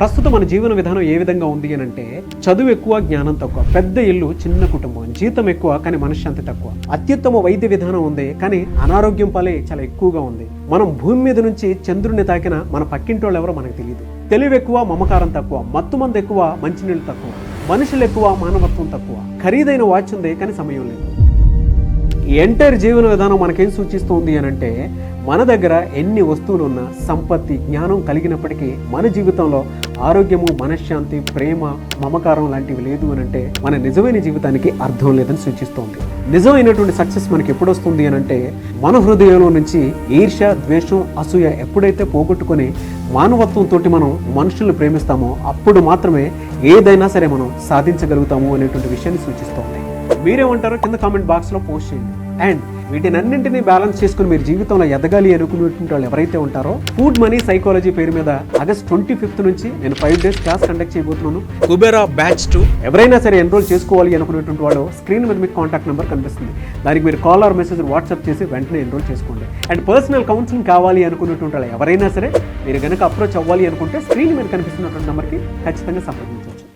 ప్రస్తుతం మన జీవన విధానం ఏ విధంగా ఉంది అని అంటే చదువు ఎక్కువ జ్ఞానం తక్కువ. పెద్ద ఇల్లు చిన్న కుటుంబం. జీతం ఎక్కువ కానీ మనశ్శాంతి తక్కువ. అత్యుత్తమ వైద్య విధానం ఉంది కానీ అనారోగ్యం పాలే చాలా ఎక్కువగా ఉంది. మనం భూమి మీద నుంచి చంద్రుని తాకిన మన పక్కింటోళ్ళు ఎవరో మనకు తెలియదు తెలివి ఎక్కువ మమకారం తక్కువ. మత్తు మంది ఎక్కువ మంచినీళ్ళు తక్కువ. మనుషులు ఎక్కువ మానవత్వం తక్కువ. ఖరీదైన వాచ్ ఉంది కానీ సమయం లేదు. ఎంటైర్ జీవన విధానం మనకేం సూచిస్తుంది అని అంటే మన దగ్గర ఎన్ని వస్తువులు ఉన్నా సంపత్తి జ్ఞానం కలిగినప్పటికీ మన జీవితంలో ఆరోగ్యము మనశ్శాంతి ప్రేమ మమకారం లాంటివి లేదు అని అంటే మన నిజమైన జీవితానికి అర్థం లేదని సూచిస్తోంది. నిజమైనటువంటి సక్సెస్ మనకి ఎప్పుడు వస్తుంది అని అంటే మన హృదయంలో నుంచి ఈర్ష్య ద్వేషం అసూయ ఎప్పుడైతే పోగొట్టుకొని మానవత్వంతో మనం మనుషుల్ని ప్రేమిస్తామో అప్పుడు మాత్రమే ఏదైనా సరే మనం సాధించగలుగుతాము అనేటువంటి విషయాన్ని సూచిస్తోంది. మీరేమంటారో కింద కామెంట్ బాక్స్లో పోస్ట్ చేయండి. అండ్ వీటినన్నింటినీ బ్యాలెన్స్ చేసుకుని మీరు జీవితంలో ఎదగాలి అనుకునేటువంటి వాళ్ళు ఎవరైతే ఉంటారో ఫుడ్ మనీ సైకాలజీ పేరు మీద ఆగస్ట్ ట్వంటీ ఫిఫ్త్ నుంచి నేను ఫైవ్ డేస్ క్లాస్ కండక్ట్ చేయబోతున్నాను. Kubera batch two. ఎవరైనా సరే ఎన్రోల్ చేసుకోవాలి అనుకునేటువంటి వాళ్ళు స్క్రీన్ మీద మీకు కాంటాక్ట్ నెంబర్ కనిపిస్తుంది. దానికి మీరు కాల్ ఆర్ మెసేజ్ వాట్సాప్ చేసి వెంటనే ఎన్రోల్ చేసుకోండి. అండ్ పర్సనల్ కౌన్సిలింగ్ కావాలి అనుకునేటువంటి వాళ్ళు ఎవరైనా సరే మీరు కనుక అప్రోచ్ అవ్వాలి అనుకుంటే స్క్రీన్ మీద కనిపిస్తున్నటువంటి నెంబర్కి ఖచ్చితంగా సంప్రదించండి